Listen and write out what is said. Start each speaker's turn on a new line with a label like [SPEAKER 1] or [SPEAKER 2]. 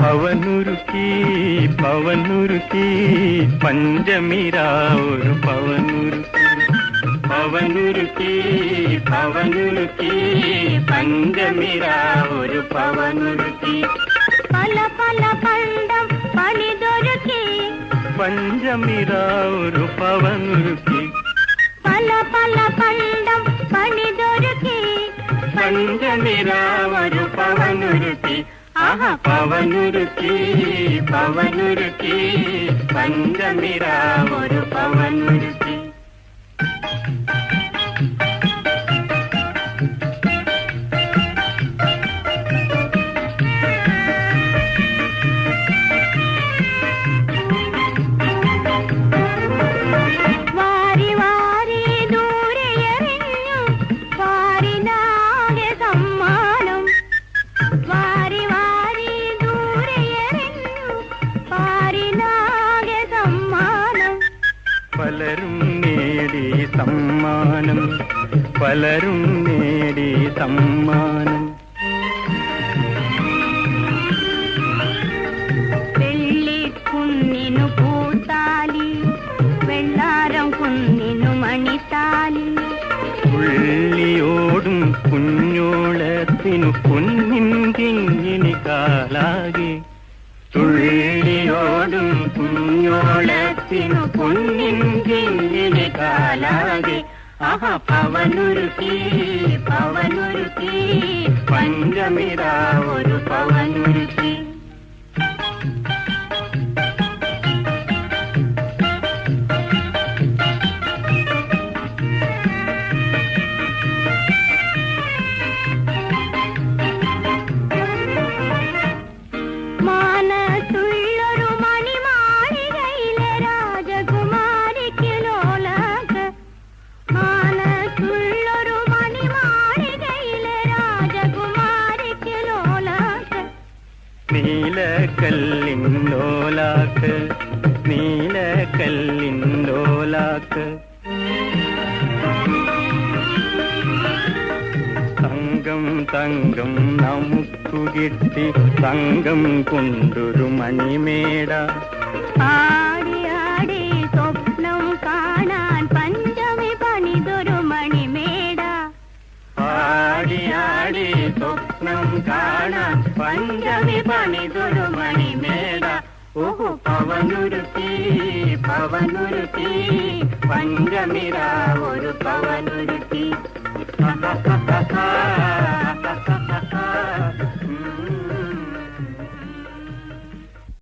[SPEAKER 1] പവനുരുക്കി പവനുരുക്കി പഞ്ചമിരാവൊരു പവനുരുക്കി. പവനുരുക്കി പവനുരുക്കി പഞ്ചമിരാവൊരു പവനുരുക്കി.
[SPEAKER 2] പല പല പണ്ടം പണിതൊരുക്കി.
[SPEAKER 1] പഞ്ചമിരാവൊരു പവനുരുക്കി.
[SPEAKER 2] പല പല പണ്ടം
[SPEAKER 1] പഞ്ചമിര ഒരു പവനുരുക്കി ആഹ പവനുരുക്കി പവനുരുക്കി പഞ്ചമിര ഒരു പവനുരുക്കി
[SPEAKER 2] സമ്മാനം.
[SPEAKER 1] പലരും നേടി സമ്മാനം.
[SPEAKER 2] വെള്ളിക്കുന്നിനു പൂത്താലി വെള്ളാരം കുന്നിനു മണിത്താലി.
[SPEAKER 1] ഉള്ളിയോടും കുഞ്ഞോളത്തിനു കുഞ്ഞിൻ കിങ്ങിണി കാലാകെ. തുള്ളിയോടും കുഞ്ഞോളത്തിനു കുഞ്ഞിൻ കിങ്ങിണി കാലാകെ ആഹ പവനുരുക്കി പവനുരുക്കി പഞ്ചമിര ഒരു നീലക്കല്ലിൻ ലോലാക്ക് നീലക്കല്ലിൻ ലോലാക്ക് തങ്കം തങ്കം നമുക്കു കിട്ടി തങ്കം കൊണ്ടൊരു മണിമേട.
[SPEAKER 2] ആടി
[SPEAKER 1] కాణ పంచమి పనిదుడు మణి మేడ ఓహో పవనురుతి పవనురుతి పంచమిరా ఒరు పవనురుతి